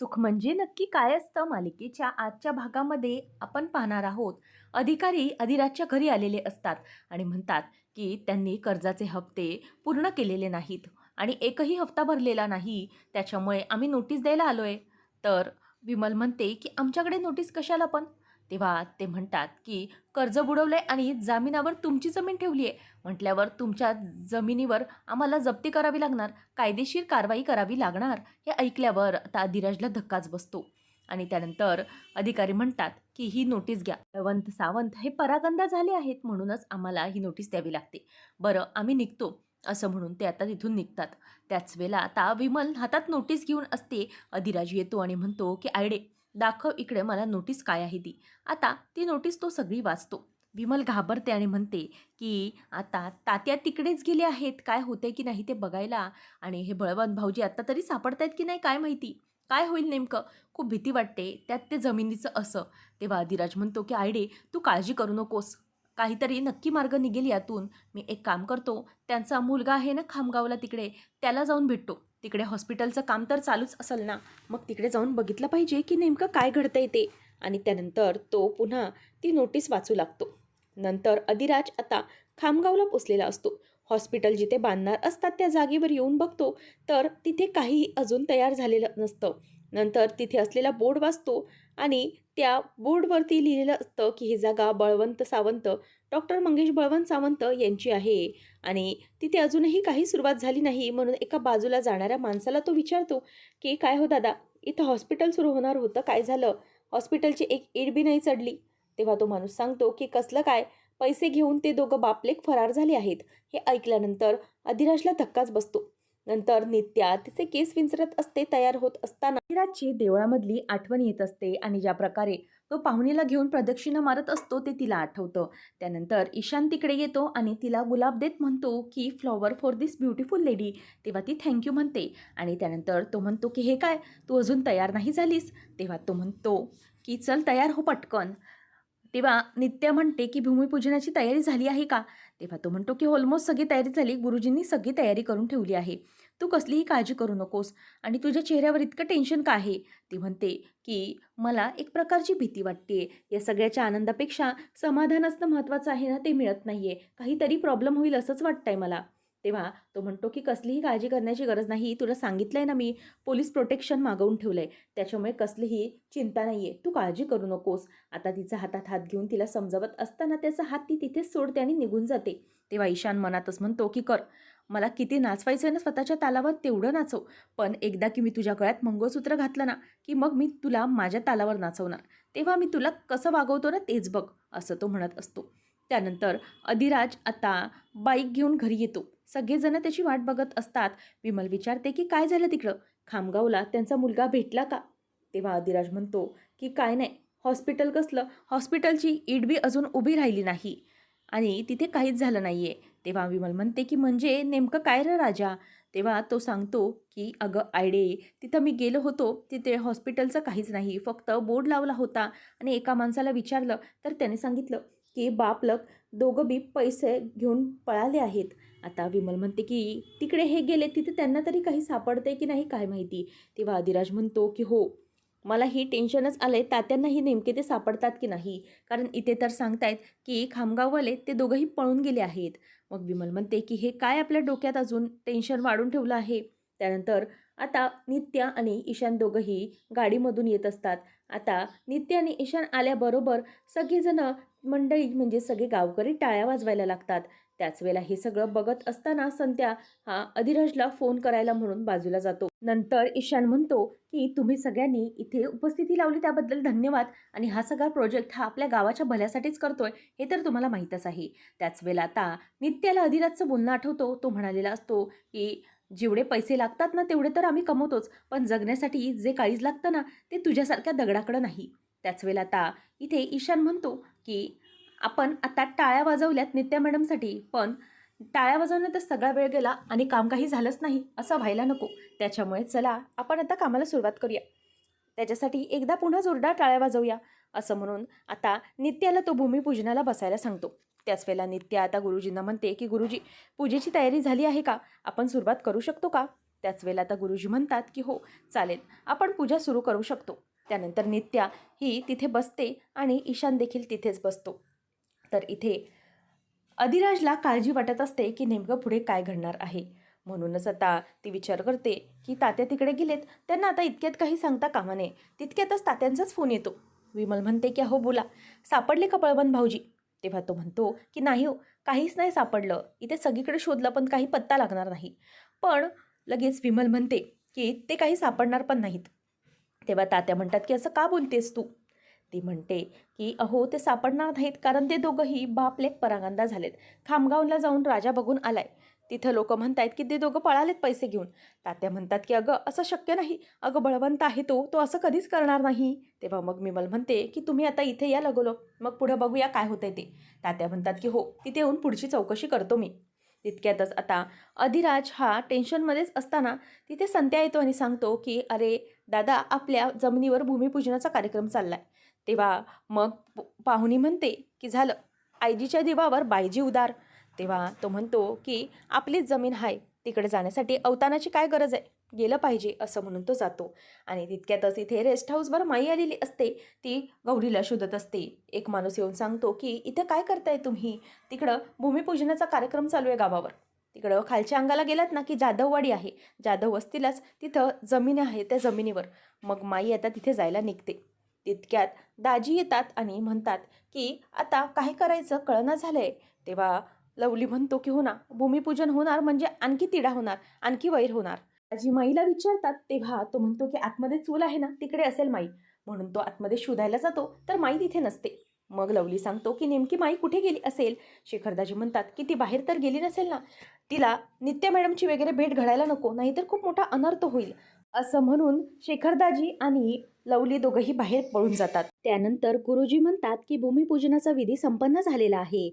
सुख म्हणजे नक्की काय असतं? मालिकेच्या आजच्या भागामध्ये आपण पाहणार आहोत अधिकारी अधिराजच्या घरी आलेले असतात आणि म्हणतात की त्यांनी कर्जाचे हप्ते पूर्ण केलेले नाहीत आणि एकही हप्ता भरलेला नाही. त्याच्यामुळे आम्ही नोटीस द्यायला आलो आहे तर विमल म्हणते की आमच्याकडे नोटीस कशाला पण? तेव्हा ते म्हणतात की कर्ज बुडवलं आहे आणि जामिनावर तुमची जमीन ठेवली आहे. म्हटल्यावर तुमच्या जमिनीवर आम्हाला जप्ती करावी लागणार कायदेशीर कारवाई करावी लागणार. हे ऐकल्यावर आता अधिराजला धक्काच बसतो. आणि त्यानंतर अधिकारी म्हणतात की ही नोटीस घ्या. बळवंत सावंत हे परागंदा झाले आहेत म्हणूनच आम्हाला ही नोटीस द्यावी लागते. बरं आम्ही निघतो असं म्हणून ते आता तिथून निघतात. त्याच वेळेला आता विमल हातात नोटीस घेऊन असते. अधिराज येतो आणि म्हणतो की आयडे दाखव इकडे मला नोटीस काय आहे ती. आता ती नोटीस तो सगळी वाचतो. विमल घाबरते आणि म्हणते की आता तात्या तिकडेच गेले आहेत. काय होते की नाही ते बघायला? आणि हे बळवंत भाऊजी आत्ता तरी सापडत आहेत की नाही काय माहिती? काय होईल नेमकं? खूप भीती वाटते. त्यात ते जमिनीचं असं. तेव्हा आदिराज म्हणतो की आयडे तू काळजी करू नकोस. काहीतरी नक्की मार्ग निघेल यातून. मी एक काम करतो. त्यांचा मुलगा आहे ना खामगावला तिकडे त्याला जाऊन भेटतो. तिकडे हॉस्पिटलचं काम तर चालूच असेल ना मग तिकडे जाऊन बघितलं पाहिजे की नेमकं काय घडतंय ते. आणि त्यानंतर तो पुन्हा ती नोटीस वाचू लागतो. नंतर अधिराज आता खामगावला पोचलेला असतो. हॉस्पिटल जिथे बांधणार असतात त्या जागेवर येऊन बघतो तर तिथे काही अजून तयार झालेलं नसतं. नंतर तिथे असलेला बोर्ड वाचतो आणि त्या बोर्डवरती लिहिलेलं असतं की ही जागा बळवंत सावंत डॉक्टर मंगेश बळवंत सावंत यांची आहे. आणि तिथे अजूनही काही सुरुवात झाली नाही म्हणून एका बाजूला जाणाऱ्या माणसाला तो विचारतो की काय हो दादा इथं हॉस्पिटल सुरू होणार होतं काय झालं? हॉस्पिटलची एक एड बी नाही चढली. तेव्हा तो माणूस सांगतो की कसलं काय? पैसे घेऊन ते दोघं बापलेक फरार झाले आहेत. हे ऐकल्यानंतर अधिराजला धक्काच बसतो. नंतर नित्या तिचे केस विंचरत असते तयार होत असताना. अधिराजची देवळामधली आठवण येत असते आणि ज्या प्रकारे तो पाहुणीला घेऊन प्रदक्षिणा मारत असतो ते तिला आठवतं. त्यानंतर ईशान तिकडे येतो आणि तिला गुलाब देत म्हणतो की flower for this beautiful lady तेव्हा ती थँक्यू म्हणते आणि त्यानंतर तो म्हणतो की हे काय? तू अजून तयार नाही झालीस? तेव्हा तो म्हणतो की चल तयार हो पटकन. तेव्हा नित्या म्हणते की भूमिपूजनाची तयारी झाली आहे का? तेव्हा तो म्हणतो की ऑलमोस्ट सगळी तयारी झाली. गुरुजींनी सगळी तयारी करून ठेवली आहे. तू कसलीही काळजी करू नकोस आणि तुझ्या चेहऱ्यावर इतकं टेन्शन का आहे? ती म्हणते की मला एक प्रकारची भीती वाटते या सगळ्याच्या आनंदापेक्षा समाधान असणं महत्त्वाचं आहे ना ते मिळत नाही आहे काहीतरी प्रॉब्लेम होईल असंच वाटतंय मला. तेव्हा तो म्हणतो की कसलीही काळजी करण्याची गरज नाही. तुला सांगितलं आहे ना मी पोलीस प्रोटेक्शन मागवून ठेवलं आहे त्याच्यामुळे कसलीही चिंता नाही आहे तू काळजी करू नकोस. आता तिचा हातात हात घेऊन तिला समजावत असताना त्याचा हात ती तिथेच सोडते आणि निघून जाते. तेव्हा ईशान मनातच म्हणतो की कर. मला किती नाचवायचं आहे ना स्वतःच्या तालावर तेवढं नाचव. पण एकदा की मी तुझ्या गळ्यात मंगळसूत्र घातलं ना की मग मी तुला माझ्या तालावर नाचवणार. तेव्हा मी तुला कसं वागवतो ना तेच बघ असं तो म्हणत असतो. त्यानंतर अधिराज आता बाईक घेऊन घरी येतो. सगळेजण त्याची वाट बघत असतात. विमल विचारते की काय झालं तिकडं? खामगावला त्यांचा मुलगा भेटला का? तेव्हा अधिराज म्हणतो की काय नाही हॉस्पिटल कसलं? हॉस्पिटलची ईड बी अजून उभी राहिली नाही. आणि तिथे काहीच झालं नाही आहे तेव्हा विमल म्हणते की म्हणजे नेमकं काय रं राजा? तेव्हा तो सांगतो की अगं आयडे तिथं मी गेलो होतो. तिथे हॉस्पिटलचं काहीच नाही. फक्त बोर्ड लावला होता आणि एका माणसाला विचारलं. तर त्याने सांगितलं की बापलक दोघं बी पैसे घेऊन पळाले आहेत. आता विमल म्हणते की तिकडे हे गेले तिथे त्यांना तरी काही सापडते की नाही काय माहिती? तेव्हा अधिराज म्हणतो की हो मला हे टेन्शनच आलं आहे तात्यांनाही नेमके ते सापडतात की नाही? कारण इथे तर सांगतायत की खामगाववाले ते दोघंही पळून गेले आहेत. मग विमल म्हणते की हे काय आपल्या डोक्यात अजून टेन्शन वाढून ठेवलं आहे? त्यानंतर आता नित्या आणि ईशान दोघंही गाडीमधून येत असतात. आता नित्य आणि ईशान आल्याबरोबर सगळेजणं मंडळी म्हणजे सगळे गावकरी टाळ्या वाजवायला लागतात. त्याच वेळेला हे सगळं बघत असताना संत्या हा अधिराजला फोन करायला म्हणून बाजूला जातो. नंतर ईशान म्हणतो की तुम्ही सगळ्यांनी इथे उपस्थिती लावली त्याबद्दल धन्यवाद आणि हा सगळा प्रोजेक्ट हा आपल्या गावाच्या भल्यासाठीच करतोय हे तर तुम्हाला माहीतच आहे. त्याच वेळेला आता नित्याला अधिराजचं बोलणं आठवतो. तो म्हणालेला असतो की जेवढे पैसे लागतात ना तेवढे तर आम्ही कमवतोच पण जगण्यासाठी जे काळीज लागतं ना ते तुझ्यासारख्या दगडाकडं नाही. त्याच वेळेला आता इथे ईशान म्हणतो की आपण आता टाळ्या वाजवल्यात नित्या मॅडमसाठी पण टाळ्या वाजवण्यात सगळा वेळ गेला आणि काम काही झालंच नाही असं व्हायला नको. त्याच्यामुळे चला आपण आता कामाला सुरुवात करूया. त्याच्यासाठी एकदा पुन्हा जोरदार टाळ्या वाजवूया असं म्हणून आता नित्याला तो भूमिपूजनाला बसायला सांगतो. त्याच वेळेला नित्या आता गुरुजींना म्हणते की गुरुजी पूजेची तयारी झाली आहे का? आपण सुरुवात करू शकतो का? त्याच वेळेला आता गुरुजी म्हणतात की हो चालेल आपण पूजा सुरू करू शकतो. त्यानंतर नित्या ही तिथे बसते आणि ईशान देखील तिथेच बसतो. तर इथे अधिराजला काळजी वाटत असते की नेमकं पुढे काय घडणार आहे. म्हणूनच आता ती विचार करते की तात्या तिकडे गेलेत. त्यांना आता इतक्यात काही सांगता कामा नये. तितक्यातच तात्यांचाच फोन येतो. विमल म्हणते की अहो बोला. सापडले का पळवण भाऊजी? तेव्हा तो म्हणतो की नाही हो काहीच नाही सापडलं. इथे सगळीकडे शोधलं पण काही पत्ता लागणार नाही. पण लगेच विमल म्हणते की ते काही सापडणार पण नाहीत. तेव्हा तात्या म्हणतात की असं का बोलतेस तू? ती म्हणते की अहो ते सापडणार नाहीत कारण ते दोघंही बापलेख परागंदा झालेत. खामगावला जाऊन राजा बघून आलाय. तिथं लोक म्हणतायत की ते दोघं पळालेत पैसे घेऊन. तात्या म्हणतात की अगं असं शक्य नाही. अगं बळवंत आहे तो तो असं कधीच करणार नाही. तेव्हा मग विमल म्हणते की तुम्ही आता इथे या लगोलो. मग पुढं बघूया काय होतंय ते. तात्या म्हणतात की हो तिथे येऊन पुढची चौकशी करतो मी. तितक्यातच आता अधिराज हा टेन्शनमध्येच असताना तिथे संत्या येतो आणि सांगतो की अरे दादा आपल्या जमिनीवर भूमिपूजनाचा कार्यक्रम चाललाय. तेव्हा मग पाहुणी म्हणते की झालं. आयजीच्या देवावर बायजी उदार. तेव्हा तो म्हणतो की आपलीच जमीन आहे तिकडे जाण्यासाठी अवतानाची काय गरज आहे? गेलं पाहिजे असं म्हणून तो जातो. आणि तितक्यातच इथे रेस्ट हाऊसवर माई आलेली असते. ती गौरीला शोधत असते. एक माणूस येऊन सांगतो की इथं काय करताय तुम्ही? तिकडं भूमिपूजनाचा कार्यक्रम चालू आहे गावावर. तिकडं खालच्या अंगाला गेलात ना की जाधववाडी आहे. जाधव वस्तीलाच तिथं जमीन आहे त्या जमिनीवर. मग माई आता तिथे जायला निघते. तितक्यात दाजी येतात आणि म्हणतात की आता काय करायचं कळना झालंय. तेव्हा लवली म्हणतो की हो ना भूमिपूजन होणार म्हणजे आणखी तिडा होणार आणखी वैर होणार. दाजी माईला विचारतात तेव्हा तो म्हणतो की आतमध्ये चूल आहे ना तिकडे असेल माई. म्हणून तो आतमध्ये शोधायला जातो तर माई तिथे नसते. मग लवली सांगतो की नेमकी माई कुठे गेली असेल? शेखरदाजी म्हणतात की ती बाहेर तर गेली नसेल ना तिला नित्या मॅडमची वगैरे भेट घडायला नको नाहीतर खूप मोठा अनर्थ होईल. असं म्हणून शेखरदाजी आणि लवली दोघंही बाहेर पळून जातात. त्यानंतर गुरुजी म्हणतात की भूमिपूजनाचा विधी संपन्न झालेला आहे.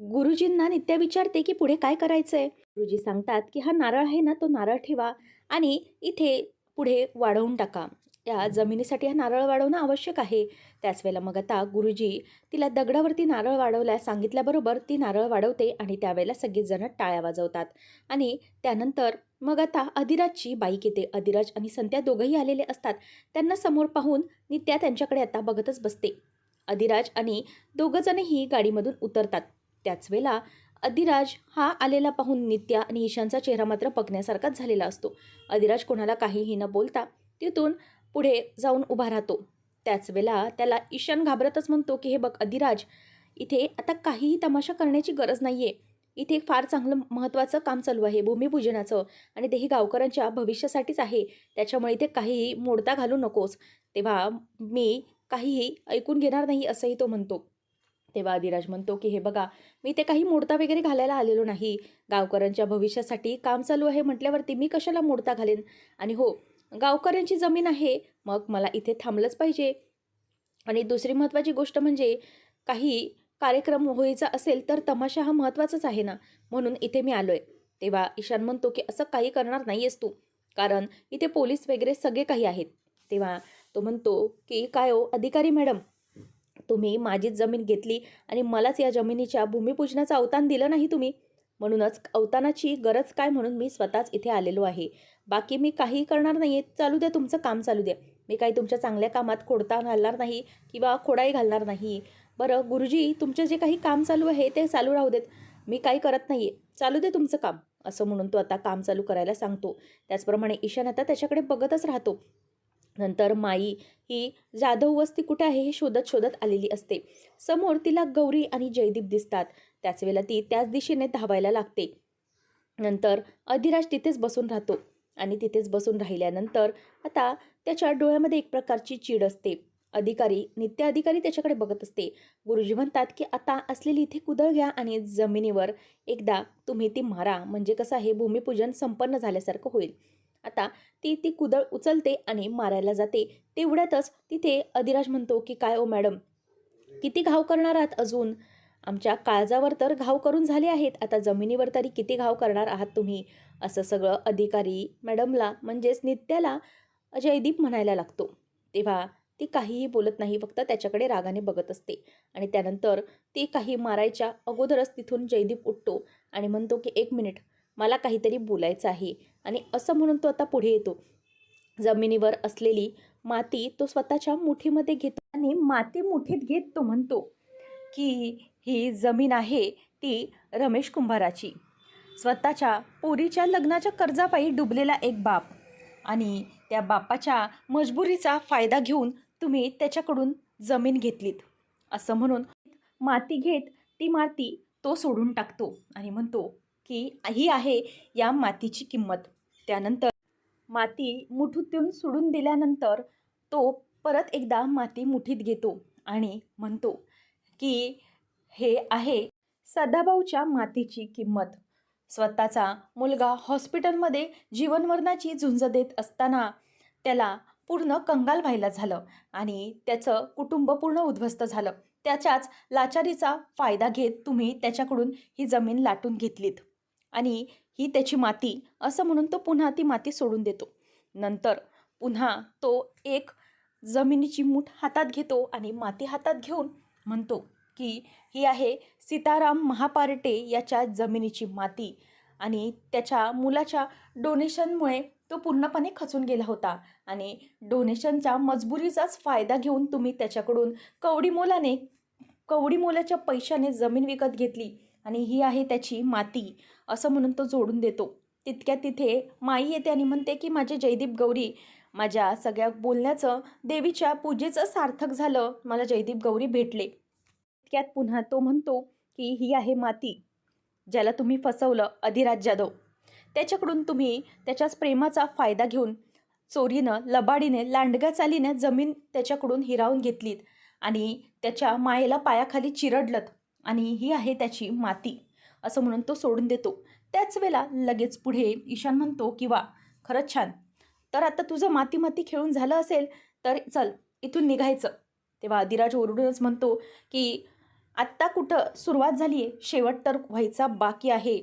गुरुजींना नित्या विचारते की पुढे काय करायचंय? गुरुजी सांगतात की हा नारळ आहे ना तो नारळ ठेवा आणि इथे पुढे वाढवून टाका. या जमिनीसाठी हा नारळ वाढवणं आवश्यक आहे. त्याच वेळेला मग आता गुरुजी तिला दगडावरती नारळ वाढवल्यास सांगितल्याबरोबर ती नारळ वाढवते आणि त्यावेळेला सगळेजण टाळ्या वाजवतात. आणि त्यानंतर मग आता अधिराजची बाईक येते. अधिराज आणि संत्या दोघंही आलेले असतात. त्यांना समोर पाहून नित्या त्यांच्याकडे आता बघतच बसते. अधिराज आणि दोघंजणही गाडीमधून उतरतात. त्याच वेळेला अधिराज हा आलेला पाहून नित्या आणि ईशानचा चेहरा मात्र बघण्यासारखाच झालेला असतो. अधिराज कोणाला काहीही न बोलता तिथून पुढे जाऊन उभा राहतो. त्याच वेळेला त्याला ईशान घाबरतच म्हणतो की हे बघ अधिराज इथे आता काहीही तमाशा करण्याची गरज नाही आहे इथे फार चांगलं महत्त्वाचं काम चालू आहे भूमिपूजनाचं आणि तेही गावकऱ्यांच्या भविष्यासाठीच आहे. त्याच्यामुळे इथे काहीही मोडता घालू नकोस. तेव्हा मी काहीही ऐकून घेणार नाही असंही तो म्हणतो. तेव्हा अधिराज म्हणतो की हे बघा मी ते काही मोडता वगैरे घालायला आलेलो नाही. गावकऱ्यांच्या भविष्यासाठी काम चालू आहे म्हटल्यावरती मी कशाला मोडता घालेन? आणि हो गावकऱ्यांची जमीन आहे मग मला इथे थांबलंच पाहिजे. आणि दुसरी महत्त्वाची गोष्ट म्हणजे काही कार्यक्रम व्हायचा असेल तर तमाशा हा महत्त्वाचाच आहे ना. म्हणून इथे मी आलो आहे तेव्हा ईशान म्हणतो की असं काही करणार नाही आहेस तू. कारण इथे पोलीस वगैरे सगळे काही आहेत. तेव्हा तो म्हणतो की काय हो अधिकारी मॅडम तुम्ही माझीच जमीन घेतली आणि मलाच या जमिनीच्या भूमिपूजनाचं अवतान दिलं नाही तुम्ही. म्हणूनच अवतानाची गरज काय म्हणून मी स्वतःच इथे आलेलो आहे. बाकी मी काही करणार नाही आहे चालू द्या तुमचं काम चालू द्या. मी काही तुमच्या चांगल्या कामात खोडता घालणार नाही किंवा खोडाई घालणार नाही. बरं गुरुजी तुमचं जे काही काम चालू आहे ते चालू राहू देत. मी काही करत नाही आहे चालू दे तुमचं काम असं म्हणून तो आता काम चालू करायला सांगतो. त्याचप्रमाणे ईशान आता त्याच्याकडे बघतच राहतो. नंतर माई ही जाधव वस्ती कुठे आहे हे शोधत शोधत आलेली असते. समोर तिला गौरी आणि जयदीप दिसतात. त्याच वेळेला ती त्याच दिशेने धावायला लागते. नंतर अधिराज तिथेच बसून राहतो. आणि तिथेच बसून राहिल्यानंतर आता त्याच्या डोळ्यामध्ये एक प्रकारची चीड असते. अधिकारी नित्य अधिकारी त्याच्याकडे बघत असते. गुरुजी म्हणतात की आता असलेली इथे कुदळ घ्या आणि जमिनीवर एकदा तुम्ही ती मारा. म्हणजे कसं आहे भूमिपूजन संपन्न झाल्यासारखं होईल. आता ती ती कुदळ उचलते आणि मारायला जाते. तेवढ्यातच तिथे अधिराज म्हणतो की काय ओ मॅडम? किती घाव करणार आहात अजून? आमच्या काळजावर तर घाव करून झाले आहेत. आता जमिनीवर तरी किती घाव करणार आहात तुम्ही? असं सगळं अधिकारी मॅडमला म्हणजेच नित्याला जयदीप म्हणायला लागतो. तेव्हा ती काहीही बोलत नाही फक्त त्याच्याकडे रागाने बघत असते. आणि त्यानंतर ती काही मारायच्या अगोदरच तिथून जयदीप उठतो आणि म्हणतो की एक मिनिट मला काहीतरी बोलायचं आहे. आणि असं म्हणून तो आता पुढे येतो. जमिनीवर असलेली माती तो स्वतःच्या मुठीमध्ये घेतो आणि माती मुठीत घेत तो म्हणतो की ही जमीन आहे ती रमेश कुंभाराची. स्वतःच्या पोरीच्या लग्नाच्या कर्जापायी डुबलेला एक बाप आणि त्या बापाच्या मजबुरीचा फायदा घेऊन तुम्ही त्याच्याकडून जमीन घेतलीत. असं म्हणून माती घेत ती माती तो सोडून टाकतो आणि म्हणतो की ही आहे या मातीची किंमत. त्यानंतर माती मुठीतून सोडून दिल्यानंतर तो परत एकदा माती मुठीत घेतो आणि म्हणतो की हे आहे सदाभाऊच्या मातीची किंमत. स्वतःचा मुलगा हॉस्पिटलमध्ये जीवनमरणाची झुंज देत असताना त्याला पूर्ण कंगाल व्हायला झालं आणि त्याचं कुटुंब पूर्ण उद्ध्वस्त झालं. त्याच्याच लाचारीचा फायदा घेत तुम्ही त्याच्याकडून ही जमीन लाटून घेतलीत. आणि ही त्याची माती असं म्हणून तो पुन्हा ती माती सोडून देतो. नंतर पुन्हा तो एक जमिनीची मूठ हातात घेतो आणि माती हातात घेऊन म्हणतो की ही आहे सीताराम महापार्टे याच्या जमिनीची माती. आणि त्याच्या मुलाच्या डोनेशनमुळे तो पूर्णपणे खचून गेला होता. आणि डोनेशनच्या मजबुरीचाच फायदा घेऊन तुम्ही त्याच्याकडून कवडी मोलाने कवडी मोलाच्या पैशाने जमीन विकत घेतली आणि ही आहे त्याची माती असं म्हणून तो जोडून देतो. तितक्या तिथे माई येते आणि म्हणते की माझे जयदीप गौरी माझ्या सगळ्या बोलण्याचं देवीच्या पूजेचं सार्थक झालं. मला जयदीप गौरी भेटले. तितक्यात पुन्हा तो म्हणतो की ही आहे माती ज्याला तुम्ही फसवलं अधिराज जाधव त्याच्याकडून तुम्ही त्याच्याच प्रेमाचा फायदा घेऊन चोरीनं लबाडीने लांडगा चालीने जमीन त्याच्याकडून हिरावून घेतलीत आणि त्याच्या मायेला पायाखाली चिरडलत आणि ही आहे त्याची माती असं म्हणून तो सोडून देतो. त्याच वेळेला लगेच पुढे ईशान म्हणतो की वा खरंच छान. तर आता तुझं माती माती खेळून झालं असेल तर चल इथून निघायचं. तेव्हा अधिराज ओरडूनच म्हणतो की आत्ता कुठं सुरुवात झाली आहे? शेवट तर व्हायचा बाकी आहे.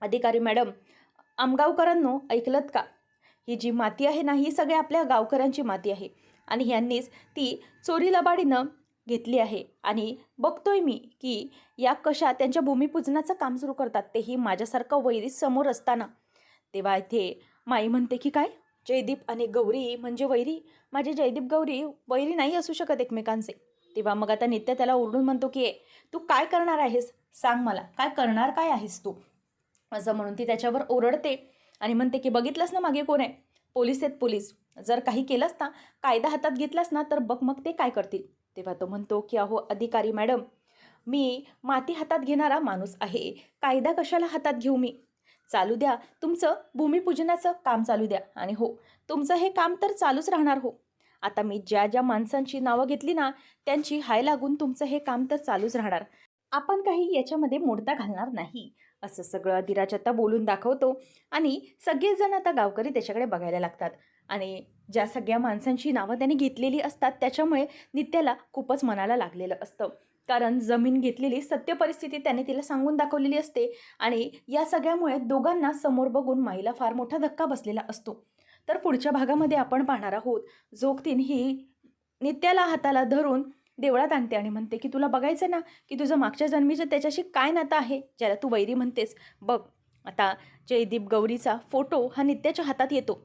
अधिकारी मॅडम आमगावकरांनो ऐकलत का? ही जी माती आहे ना ही सगळ्या आपल्या गावकऱ्यांची माती आहे. आणि ह्यांनीच ती चोरी लबाडीनं घेतली आहे. आणि बघतोय मी की या कशा त्यांच्या भूमिपूजनाचं काम सुरू करतात तेही माझ्यासारखं वैरी समोर असताना. तेव्हा इथे माई म्हणते की काय? जयदीप आणि गौरी म्हणजे वैरी. माझे जयदीप गौरी वैरी नाही असू शकत एकमेकांचे. तेव्हा मग आता नित्य त्याला ओरडून म्हणतो की ए तू काय करणार आहेस? सांग मला. काय करणार काय आहेस तू? असं म्हणून ती त्याच्यावर ओरडते आणि म्हणते की बघितलंस ना मागे कोण आहे? पोलीस आहेत पोलीस. जर काही केलंस ना कायदा हातात घेतलास ना तर बघ मग ते काय करतील. तेव्हा तो म्हणतो की अहो अधिकारी मॅडम मी माती हातात घेणारा माणूस आहे. कायदा कशाला हातात घेऊ मी? चालू द्या. तुमचं भूमिपूजनाचं काम चालू द्या. आणि हो तुमचं हे काम तर चालूच राहणार हो. आता मी ज्या ज्या माणसांची नावं घेतली ना त्यांची हाय लागून तुमचं हे काम तर चालूच राहणार. आपण काही याच्यामध्ये मोडता घालणार नाही असं सगळं अधिराज आता बोलून दाखवतो आणि सगळेजण आता गावकरी त्याच्याकडे बघायला लागतात. आणि ज्या सगळ्या माणसांची नावं त्याने घेतलेली असतात त्याच्यामुळे नित्याला खूपच मनाला लागलेलं असतं. कारण जमीन घेतलेली सत्य परिस्थिती त्याने तिला सांगून दाखवलेली असते आणि या सगळ्यामुळे दोघांना समोर बघून माईला फार मोठा धक्का बसलेला असतो. तर पुढच्या भागामध्ये आपण पाहणार आहोत. जोगतीन ही नित्याला हाताला धरून देवळात आणते आणि म्हणते की तुला बघायचं ना की तुझं मागच्या जन्मीचं त्याच्याशी काय नातं आहे ज्याला तू वैरी म्हणतेस. बघ आता जयदीप गौरीचा फोटो हा नित्याच्या हातात येतो.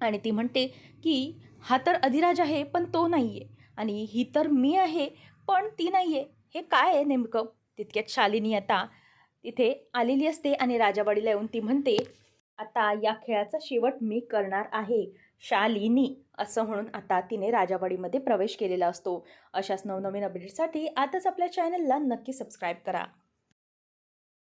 आणि ती म्हणते की हा तर अधिराज आहे पण तो नाही आहे आणि ही तर मी आहे पण ती नाही आहे हे काय आहे नेमकं? तितक्यात शालिनी आता तिथे आलेली असते आणि राजावाडीला येऊन ती म्हणते आता या खेळाचा शेवट मी करणार आहे. शालिनी असं म्हणून आता तिने राजावाडीमध्ये प्रवेश केलेला असतो. अशाच नवनवीन अपडेटसाठी आताच आपल्या चॅनलला नक्की सबस्क्राईब करा.